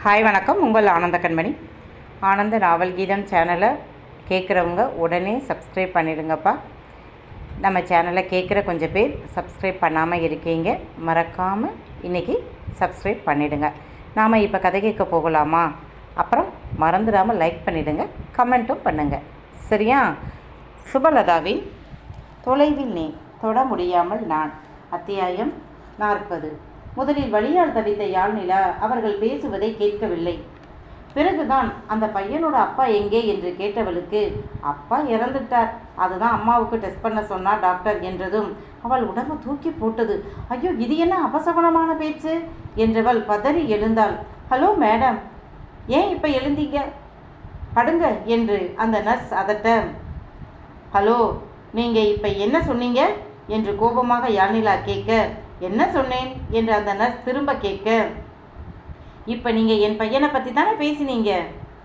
Hi வணக்கம். உங்கள் ஆனந்த கண்மணி. ஆனந்த நாவல் கீதம் சேனலை கேட்குறவங்க உடனே சப்ஸ்கிரைப் பண்ணிடுங்கப்பா. நம்ம சேனலை கேட்குற கொஞ்சம் பேர் சப்ஸ்கிரைப் பண்ணாமல் இருக்கீங்க. மறக்காமல் இன்றைக்கி சப்ஸ்கிரைப் பண்ணிவிடுங்க நாம் இப்போ கதை கேட்க போகலாமா? அப்புறம் மறந்துடாமல் லைக் பண்ணிவிடுங்க கமெண்ட்டும் பண்ணுங்கள் சரியா? சுபலதாவின் தொலைவில் நீ தொட முடியாமல் நான். அத்தியாயம் நாற்பது. முதலில் வழியால் தவித்த யாழ்நிலா அவர்கள் பேசுவதை கேட்கவில்லை. பிறகுதான் அந்த பையனோட அப்பா எங்கே என்று கேட்டவளுக்கு அப்பா இறந்துட்டார். அதுதான் அம்மாவுக்கு டெஸ்ட் பண்ண சொன்னா டாக்டர் என்றதும் அவள் உடம்பு தூக்கி போட்டது. ஐயோ இது என்ன அபசகுணமான பேச்சு? என்றவள் பதறி எழுந்தாள். Hello madam. ஏன் இப்போ எழுந்தீங்க? படுங்க என்று அந்த நர்ஸ் அதட்ட ஹலோ நீங்கள் இப்போ என்ன சொன்னீங்க? என்று கோபமாக யானிலா கேட்க என்ன சொன்னேன்? என்று அந்த நர்ஸ் திரும்ப கேட்க இப்போ நீங்கள் என் பையனை பற்றி தானே பேசினீங்க?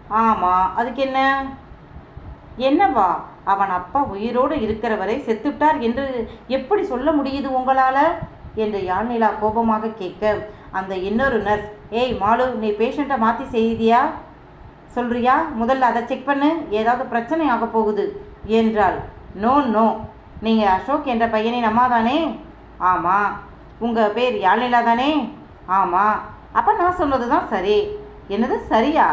ஆமாம் அதுக்கு என்ன? என்னவா? அவன் அப்பா உயிரோடு இருக்கிற வரை செத்துட்டார் என்று எப்படி சொல்ல முடியுது உங்களால்? என்று யாழ்நிலா கோபமாக கேட்க அந்த இன்னொரு நர்ஸ். ஏய் மாலு நீ பேஷண்ட்டை மாற்றி செய்தியா? சொல்றியா? முதல்ல அதை செக் பண்ணு ஏதாவது பிரச்சனை ஆக போகுது என்றாள். நோ நோ நீங்கள் அசோக் என்ற பையனின் அம்மா தானே ஆமாம் உங்கள் பேர் யாழ்நிலா தானே? ஆமாம் அப்போ நான் சொன்னது தான் சரி. என்னது சரியா?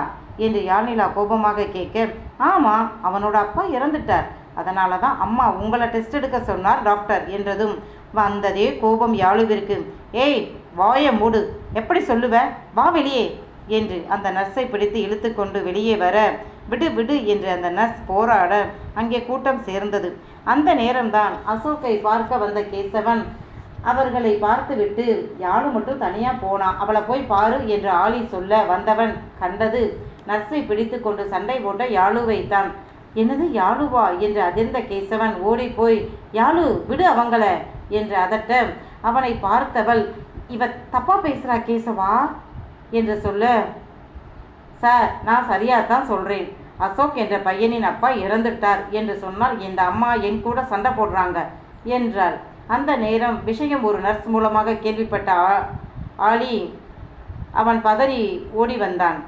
என்று யாழ்நிலா கோபமாக கேட்க ஆமாம் அவனோட அப்பா இறந்துட்டார். அதனால தான் அம்மா உங்களை டெஸ்ட் எடுக்க சொன்னார் டாக்டர் என்றதும் வந்ததே கோபம் யாழுவிற்கு. ஏய் வாய மூடு. எப்படி சொல்லுவ? வா வெளியே என்று அந்த நர்ஸை பிடித்து இழுத்து கொண்டு வெளியே வர விடு விடு என்று அந்த நர்ஸ் போராட அங்கே கூட்டம் சேர்ந்தது. அந்த நேரம்தான் அசோக்கை பார்க்க வந்த கேசவன் அவர்களை பார்த்துவிட்டு யாழு மட்டும் தனியாக போனான் அவளை போய் பாரு என்று ஆளி சொல்ல வந்தவன் கண்டது. நர்ஸை பிடித்து கொண்டு சண்டை போட்ட யாழு தான் என்னது யாழுவா? என்று அதிர்ந்த கேசவன் ஓடி போய் யாழு விடு அவங்கள என்று அதட்ட அவனை பார்த்தவள் இவ தப்பா பேசுகிறா கேசவா? என்று சொல்ல சார் நான் சரியாக தான் சொல்கிறேன் அசோக் என்ற பையனின் அப்பா இறந்துட்டார் என்று சொன்னால் இந்த அம்மா என் கூட சண்டை போடுறாங்க என்றாள். அந்த நேரம் விஷயம் ஒரு நர்ஸ் மூலமாக கேள்விப்பட்ட ஆலி அவன் பதறி ஓடி வந்தான்.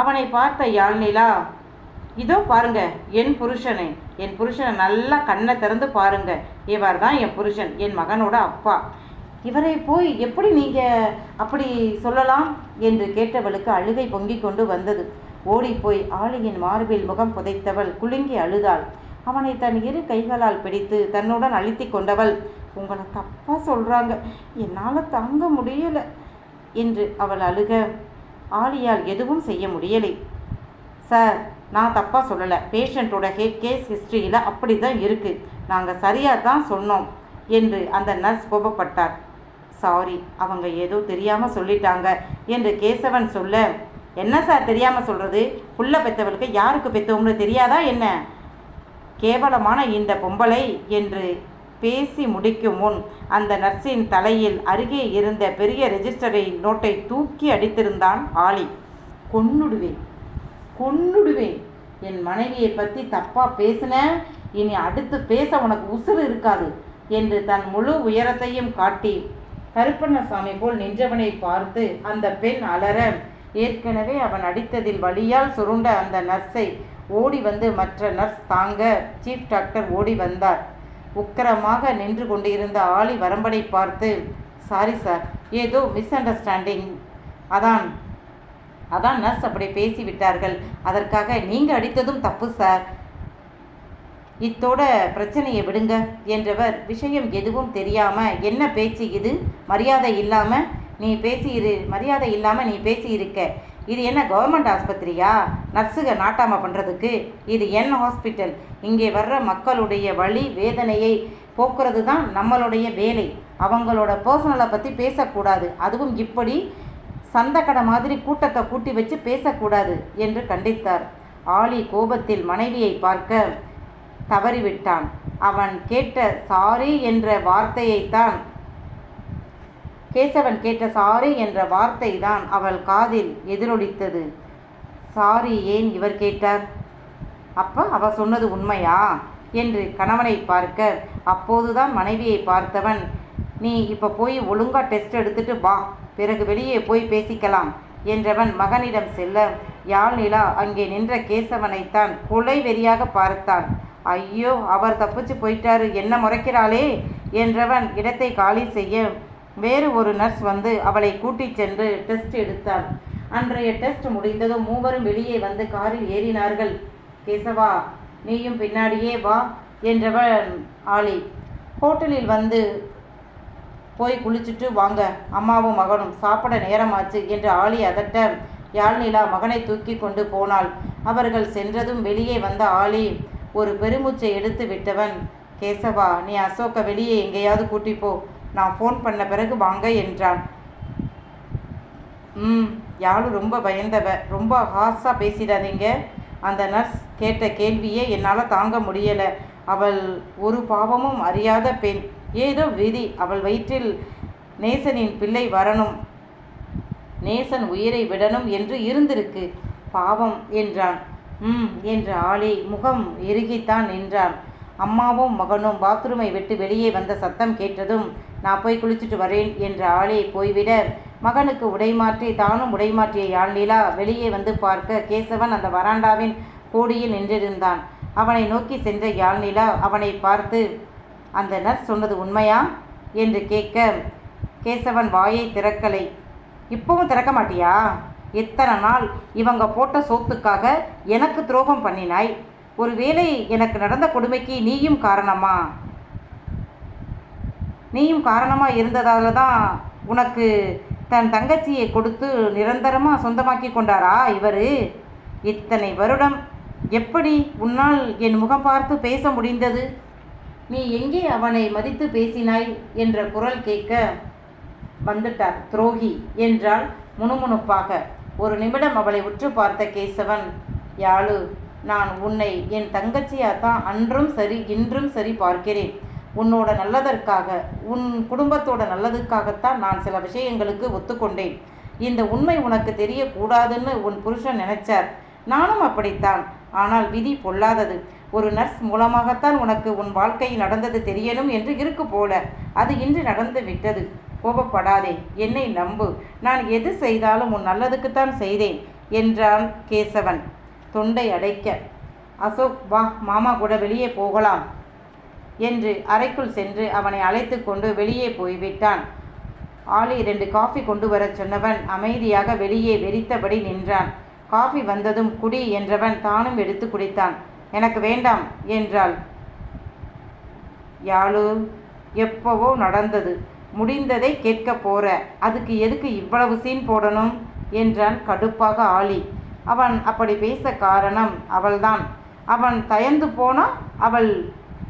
அவனை பார்த்த யாழ்நிலா இதோ பாருங்க என் புருஷனை என் புருஷனை நல்லா கண்ணை திறந்து பாருங்க. இவர் தான் என் புருஷன் என் மகனோட அப்பா. இவரை போய் எப்படி நீங்கள் அப்படி சொல்லலாம்? என்று கேட்டவளுக்கு அழுகை பொங்கிக் கொண்டு வந்தது. ஓடிப்போய் ஆளியின் மார்பில் முகம் புதைத்தவள் குலுங்கி அழுதாள். அவனை தன் இரு கைகளால் பிடித்து தன்னுடன் அழுத்தி கொண்டவள் உங்களை தப்பாக சொல்கிறாங்க என்னால் தங்க முடியலை என்று அவள் அழுக. ஆலியால் எதுவும் செய்ய முடியலை. சார் நான் தப்பாக சொல்லலை. பேஷண்ட்டோட ஹே கேஸ் ஹிஸ்ட்ரியில் அப்படி தான் இருக்குது நாங்கள் சரியாக தான் சொன்னோம் என்று அந்த நர்ஸ் கோபப்பட்டார். சாரி அவங்க ஏதோ தெரியாமல் சொல்லிட்டாங்க என்று கேசவன் சொல்ல. என்ன சார் தெரியாமல் சொல்கிறது புள்ள பெற்றவளுக்கு யாருக்கு பெற்றவங்களுக்கு தெரியாதா என்ன? கேவலமான இந்த பொம்பளை என்று பேசி முடிக்கும் முன் அந்த நர்ஸின் தலையில் அருகே இருந்த பெரிய ரெஜிஸ்டரை நோட்டை தூக்கி அடித்திருந்தான் ஆலி. கொன்னுடுவேன் கொன்னுடுவேன். என் மனைவியை பற்றி தப்பாக பேசின இனி அடுத்து பேச உனக்கு உசுறு இருக்காது என்று தன் முழு உயரத்தையும் காட்டி கருப்பண்ணசாமி போல் நின்றவனை பார்த்து அந்த பெண் அலற. ஏற்கனவே அவன் அடித்ததில் வழியால் சுருண்ட அந்த நர்ஸை ஓடி வந்து மற்ற நர்ஸ் தாங்க சீஃப் டாக்டர் ஓடி வந்தார். உக்கிரமாக நின்று கொண்டிருந்த ஆளி வரம்படை பார்த்து சாரி சார் ஏதோ மிஸ் அண்டர்ஸ்டாண்டிங் அதான் அதான் நர்ஸ் அப்படி பேசிவிட்டார்கள். அதற்காக நீங்கள் அடித்ததும் தப்பு சார். இத்தோட பிரச்சனையை விடுங்க என்றவர் விஷயம் எதுவும் தெரியாமல் என்ன பேச்சு இது? மரியாதை இல்லாமல் நீ பேசியிரு மரியாதை இல்லாமல் நீ பேசியிருக்க இது என்ன கவர்மெண்ட் ஆஸ்பத்திரியா? நர்ஸுக நாட்டாமல் பண்ணுறதுக்கு இது என் ஹாஸ்பிட்டல் இங்கே வர்ற மக்களுடைய வழி வேதனையை போக்குறது தான் நம்மளுடைய வேலை. அவங்களோட பர்சனலை பற்றி பேசக்கூடாது. அதுவும் இப்படி சந்தக்கடை மாதிரி கூட்டத்தை கூட்டி வச்சு பேசக்கூடாது என்று கண்டித்தார். ஆலி கோபத்தில் மனைவியை பார்க்க தவறிவிட்டான். அவன் கேட்ட சாரி என்ற வார்த்தையைத்தான் கேசவன் கேட்ட சாரி என்ற வார்த்தை தான் அவள் காதில் எதிரொலித்தது. சாரி ஏன் இவர் கேட்டார்? அப்பா அவ சொன்னது உண்மையா? என்று கணவனை பார்க்க அப்போதுதான் மனைவியை பார்த்தவன் நீ இப்போ போய் ஒழுங்கா டெஸ்ட் எடுத்துட்டு வா பிறகு வெளியே போய் பேசிக்கலாம் என்றவன் மகனிடம் செல்ல யாழ் நிலா அங்கே நின்ற கேசவனைத்தான் கொலை வெறியாக பார்த்தான். ஐயோ அவர் தப்பிச்சு போயிட்டாரு என்ன முறைக்கிறாளே? என்றவன் இடத்தை காலி செய்ய வேறு ஒரு நர்ஸ் வந்து அவளை கூட்டிச் சென்று டெஸ்ட் எடுத்தார் அன்றைய டெஸ்ட் முடிந்ததும் மூவரும் வெளியே வந்து காரில் ஏறினார்கள். கேசவா நீயும் பின்னாடியே வா என்றவன் ஆளி. ஹோட்டலில் வந்து போய் குளிச்சுட்டு வாங்க அம்மாவும் மகனும். சாப்பிட நேரமாச்சு என்று ஆளி அதட்ட யாழ்நிலா மகனை தூக்கி கொண்டு போனாள். அவர்கள் சென்றதும் வெளியே வந்த ஆளி ஒரு பெருமூச்சை எடுத்து விட்டவன் கேசவா நீ அசோக்க வெளியே எங்கேயாவது கூட்டிப்போ நான் ஃபோன் பண்ண பிறகு வாங்க என்றான் ம் யாரும் ரொம்ப பயந்தவ. ரொம்ப ஹாஸாக பேசிடாதீங்க. அந்த நர்ஸ் கேட்ட கேள்வியே என்னால் தாங்க முடியலை. அவள் ஒரு பாவமும் அறியாத பெண். ஏதோ விதி. அவள் வயிற்றில் நேசனின் பிள்ளை வரணும். நேசன் உயிரை விடணும் என்று இருந்திருக்கு. பாவம் என்றான். ம் என்று ஆளே முகம் எருகித்தான் நின்றான். அம்மாவும் மகனும் பாத்ரூமை விட்டு வெளியே வந்த சத்தம் கேட்டதும் நான் போய் குளிச்சுட்டு வரேன் என்ற ஆளே போய்விட மகனுக்கு உடை மாற்றி தானும் உடை மாற்றிய யாழ்நிலா வெளியே வந்து பார்க்க கேசவன் அந்த வராண்டாவின் கோடியில் நின்றிருந்தான். அவனை நோக்கி சென்ற யாழ்நிலா அவனை பார்த்து அந்த நர்ஸ் சொன்னது உண்மையா? என்று கேட்க கேசவன் வாயை திறக்கலை. இப்பவும் திறக்க மாட்டியா? எத்தனை நாள் இவங்க போட்ட சோத்துக்காக எனக்கு துரோகம் பண்ணினாய்? ஒருவேளை எனக்கு நடந்த கொடுமைக்கு நீயும் காரணமா? நீயும் காரணமாக இருந்ததால தான் உனக்கு தன் தங்கச்சியை கொடுத்து நிரந்தரமாக சொந்தமாக்கி கொண்டாரா இவர்? இத்தனை வருடம் எப்படி உன்னால் என் முகம் பார்த்து பேச முடிந்தது? நீ எங்கே அவனை மதித்து பேசினாய் என்ற குரல் கேட்க வந்துட்டார் துரோகி என்றாள் முணுமுணுப்பாக. ஒரு நிமிடம் அவளை உற்று பார்த்த கேசவன் யாழு நான் உன்னை என் தங்கச்சியாத்தான் அன்றும் சரி இன்றும் சரி பார்க்கிறேன். உன்னோட நல்லதற்காக உன் குடும்பத்தோட நல்லதுக்காகத்தான் நான் சில விஷயங்களுக்கு ஒத்துக்கொண்டேன். இந்த உண்மை உனக்கு தெரியக்கூடாதுன்னு உன் புருஷன் நினைச்சார். நானும் அப்படித்தான். ஆனால் விதி பொல்லாதது. ஒரு நர்ஸ் மூலமாகத்தான் உனக்கு உன் வாழ்க்கை நடந்தது தெரியணும் என்று இருக்கு போல. அது இன்று நடந்து விட்டது. கோபப்படாதே. என்னை நம்பு. நான் எது செய்தாலும் உன் நல்லதுக்குத்தான் செய்தேன் என்றான் கேசவன். தொண்டை அடைக்க. அசோக் வா மாமா கூட வெளியே போகலாம். என்று அறைக்குள் சென்று அவனை அழைத்து கொண்டு வெளியே போய்விட்டான். ஆளி ரெண்டு காஃபி கொண்டு வரச் சொன்னவன் அமைதியாக வெளியே வெறித்தபடி நின்றான். காஃபி வந்ததும் குடி என்றவன் தானும் எடுத்து குடித்தான். எனக்கு வேண்டாம் என்றாள். யாழு எப்பவோ நடந்தது. முடிந்ததை கேட்க போற. அதுக்கு எதுக்கு இவ்வளவு சீன் போடணும்? என்றான் கடுப்பாக ஆளி. அவன் அப்படி பேச காரணம் அவள்தான். அவன் தயந்து போனா அவள்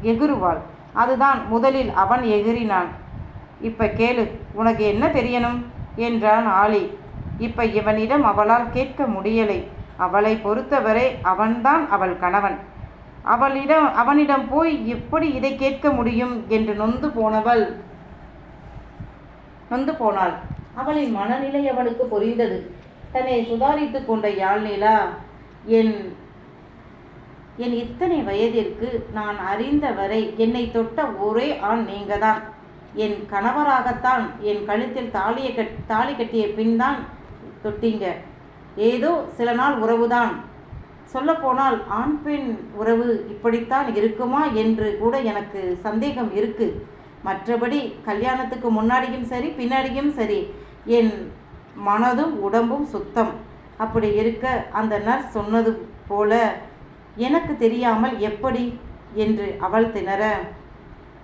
எகுருவாள் அதுதான் முதலில் அவன் எகிறினான். இப்ப கேளு உனக்கு என்ன தெரியணும்? என்றான் ஆளி. இப்ப இவனிடம் அவளால் கேட்க முடியலை. அவளை பொறுத்தவரை அவன்தான் அவள் கணவன். அவளிடம் அவனிடம் போய் எப்படி இதை கேட்க முடியும் என்று நொந்து போனவள். நொந்து போனாள். அவளின் மனநிலை அவளுக்கு புரிந்தது. தன்னை சுதாரித்து கொண்ட யாழ்நிலா என் என் இத்தனை வயதிற்கு நான் அறிந்தவரை என்னை தொட்ட ஒரே ஆண் நீங்க தான் என் கணவராகத்தான் என் கழுத்தில் தாலியை கட் தாலி கட்டிய பின் தான் தொட்டீங்க. ஏதோ சில நாள் உறவுதான். சொல்லப்போனால் ஆண் பெண் உறவு இப்படித்தான் இருக்குமா என்று கூட எனக்கு சந்தேகம் இருக்கு. மற்றபடி கல்யாணத்துக்கு முன்னாடியும் சரி பின்னாடியும் சரி என் மனதும் உடம்பும் சுத்தம். அப்படி இருக்க அந்த நர்ஸ் சொன்னது போல எனக்கு தெரியாமல் எப்படி என்று அவள் திணற.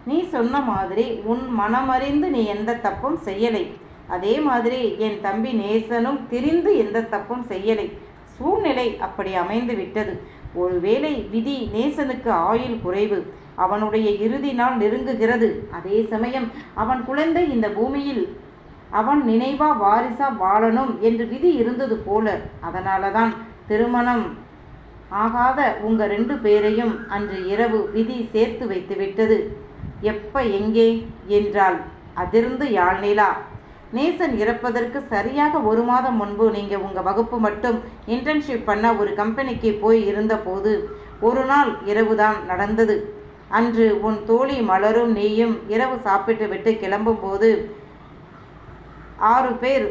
நீ சொன்ன மாதிரி உன் மனமறிந்து நீ எந்த தப்பும் செய்யலை. அதே மாதிரி என் தம்பி நேசனும் திரிந்து எந்த தப்பும் செய்யலை. சூழ்நிலை அப்படி அமைந்து விட்டது. ஒருவேளை விதி நேசனுக்கு ஆயுள் குறைவு. அவனுடைய இறுதி நாள் நெருங்குகிறது. அதே சமயம் அவன் குழந்தை இந்த பூமியில் அவன் நினைவா வாரிசா வாழணும் என்று விதி இருந்தது போல. அதனால தான் திருமணம் ஆகாத உங்க ரெண்டு பேரையும் அன்று இரவு விதி சேர்த்து வைத்து விட்டது. எப்ப எங்கே? என்றாள். அதிர்ந்து யாழ்நிலா நேசன் இறப்பதற்கு சரியாக ஒரு மாதம் முன்பு நீங்கள் உங்கள் வகுப்பு மட்டும் இன்டர்ன்ஷிப் பண்ண ஒரு கம்பெனிக்கு போய் இருந்தபோது ஒரு நாள் இரவு தான் நடந்தது. அன்று உன் தோழி மலரும் நீயும் இரவு சாப்பிட்டு விட்டு கிளம்பும்போது ஆறு பேர்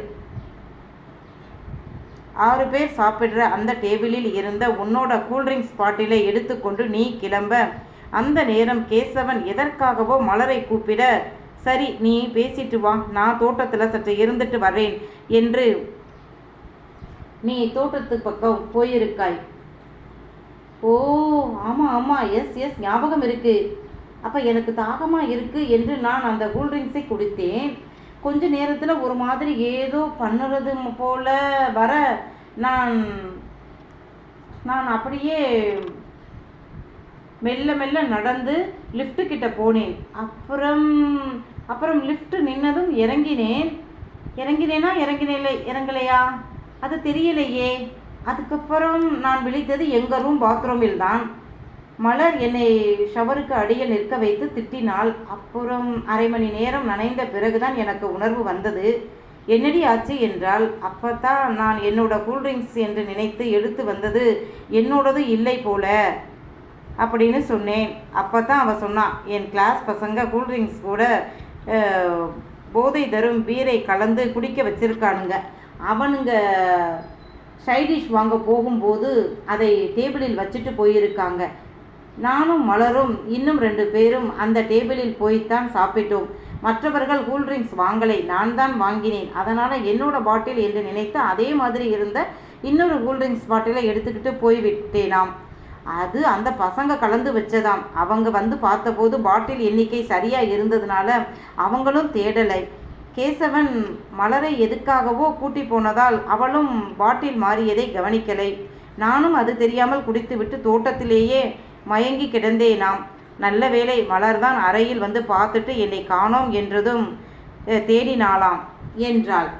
ஆறு பேர் சாப்பிடுற அந்த டேபிளில் இருந்த உன்னோட கூல்ட்ரிங்க்ஸ் பாட்டிலை எடுத்துக்கொண்டு நீ கிளம்ப. அந்த நேரம் கேசவன் எதற்காகவோ மலரை கூப்பிட சரி நீ பேசிட்டு வா நான் தோட்டத்தில் சற்று இருந்துட்டு வரேன் என்று நீ தோட்டத்து பக்கம் போயிருக்காய். ஓ ஆமாம் ஆமாம் எஸ் எஸ் ஞாபகம் இருக்குது அப்போ எனக்கு தாகமாக இருக்குது என்று நான் அந்த கூல்ட்ரிங்க்ஸை குடித்தேன். கொஞ்ச நேரத்தில் ஒரு மாதிரி ஏதோ பண்ணுறது போல வர நான் நான் அப்படியே மெல்ல மெல்ல நடந்து லிஃப்ட்டு கிட்ட போனேன். அப்புறம் அப்புறம் லிஃப்ட்டு நின்னதும் இறங்கினேன். இறங்கினேனா இறங்கினேலே இறங்கலையா? அது தெரியலையே. அதுக்கப்புறம் நான் விழித்தது எங்கள் ரூம் பாத்ரூமில் தான். மலர் என்னை ஷவருக்கு அடியில் நிற்க வைத்து திட்டினாள். அப்புறம் அரை மணி நேரம் நனைந்த பிறகுதான் எனக்கு உணர்வு வந்தது. என்னடி ஆச்சு என்றால் அப்பத்தான் நான் என்னோட கூல்ட்ரிங்க்ஸ் என்று நினைத்து எடுத்து வந்தது என்னோடது இல்லை போல அப்படின்னு சொன்னேன். அப்போ தான் அவள் சொன்னான் என் கிளாஸ் பசங்க கூல்ட்ரிங்க்ஸ் கூட போதை தரும் பீரை கலந்து குடிக்க வச்சிருக்கானுங்க. அவனுங்க சைடிஷ் வாங்க போகும்போது அதை டேபிளில் வச்சுட்டு போயிருக்காங்க. நானும் மலரும் இன்னும் ரெண்டு பேரும் அந்த டேபிளில் போய்த்தான் சாப்பிட்டோம். மற்றவர்கள் கூல்ட்ரிங்க்ஸ் வாங்கலை நான் தான் வாங்கினேன். அதனால் என்னோட பாட்டில் என்று நினைத்து அதே மாதிரி இருந்த இன்னொரு கூல்ட்ரிங்க்ஸ் பாட்டிலை எடுத்துக்கிட்டு போய்விட்டேனாம். அது அந்த பசங்க கலந்து வச்சதாம். அவங்க வந்து பார்த்தபோது பாட்டில் எண்ணிக்கை சரியாக இருந்ததுனால அவங்களும் தேடலை. கேசவன் மலரை எதுக்காகவோ கூட்டி போனதால் அவளும் பாட்டில் மாறியதை கவனிக்கலை. நானும் அது தெரியாமல் குடித்துவிட்டு தோட்டத்திலேயே மயங்கி கிடந்தேனாம் நல்ல வேளை மலர்தான் அறையில் வந்து பார்த்துட்டு என்னை காணோம் என்றதும் தேடினாளாம். என்றாள்.